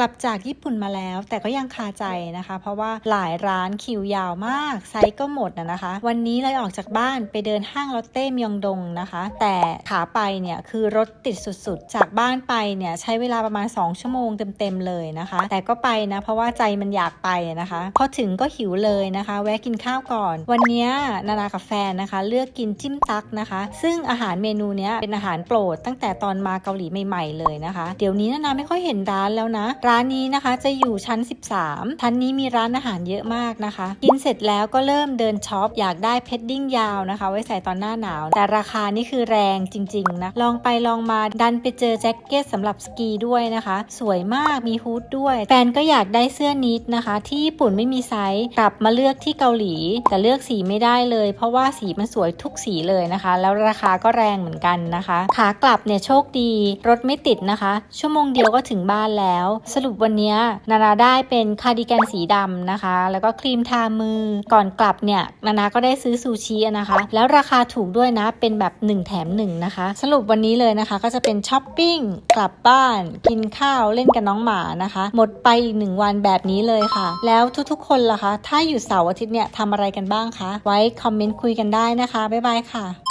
กลับจากญี่ปุ่นมาแล้ว แต่ก็ยังคาใจนะคะ เพราะว่าหลายร้านคิวยาวมากไซส์ก็หมดนะนะคะ วันนี้เลยออกจากบ้านไปเดินห้างลอตเต้มยองดงนะคะ แต่ขาไปเนี่ยคือรถติดสุดๆ จากบ้านไปเนี่ยใช้เวลาประมาณ 2 ชั่วโมงเต็มๆเลยนะคะ แต่ก็ไปนะเพราะว่าใจมันอยากไปนะคะพอถึงก็หิวเลยนะคะ แวะกินข้าวก่อน วันนี้นานากับแฟนนะคะ เลือกกินจิ้มตักนะคะ ซึ่งอาหารเมนูนี้เป็นอาหารโปรดตั้งแต่ตอนมาเกาหลีใหม่ๆเลยนะคะ เดี๋ยวนี้นานาไม่ค่อยเห็นร้านแล้วนะร้านนี้นะคะจะอยู่ชั้น 13ชั้นนี้มีร้านอาหารเยอะมากนะคะ กินเสร็จแล้วก็เริ่มเดินช็อปอยากได้เพดดิ้งยาวนะคะ ไว้ใส่ตอนหน้าหนาว แต่ราคานี่คือแรงจริงๆนะลองไปลองมาดันไปเจอแจ็คเก็ตสำหรับสกีด้วยนะคะ สวยมากมีฮูดด้วยแฟนก็อยากได้เสื้อนิดนะคะ ที่ญี่ปุ่นไม่มีไซส์กลับมาเลือกที่เกาหลี แต่เลือกสีไม่ได้เลย เพราะว่าสีมันสวยทุกสีเลยนะคะ แล้วราคาก็แรงเหมือนกันนะคะขากลับเนี่ยโชคดีรถไม่ติดนะคะ ชั่วโมงเดียวก็ถึงบ้านแล้วสรุปวันนี้นานาได้เป็นคาร์ดิแกนสีดำนะคะ แล้วก็ครีมทามือก่อนกลับเนี่ยนานาก็ได้ซื้อซูชินะคะ แล้วราคาถูกด้วยนะเป็นแบบ 1 แถม 1 นะคะ สรุปวันนี้เลยนะคะ ก็จะเป็นช้อปปิ้งกลับบ้านกินข้าวเล่นกับน้องหมานะคะ หมดไปอีกหนึ่งวันแบบนี้เลยค่ะ แล้วทุกๆ คนล่ะคะ ถ้าอยู่เสาร์อาทิตย์เนี่ยทำอะไรกันบ้างคะ ไว้คอมเมนต์คุยกันได้นะคะ บ๊ายบายค่ะ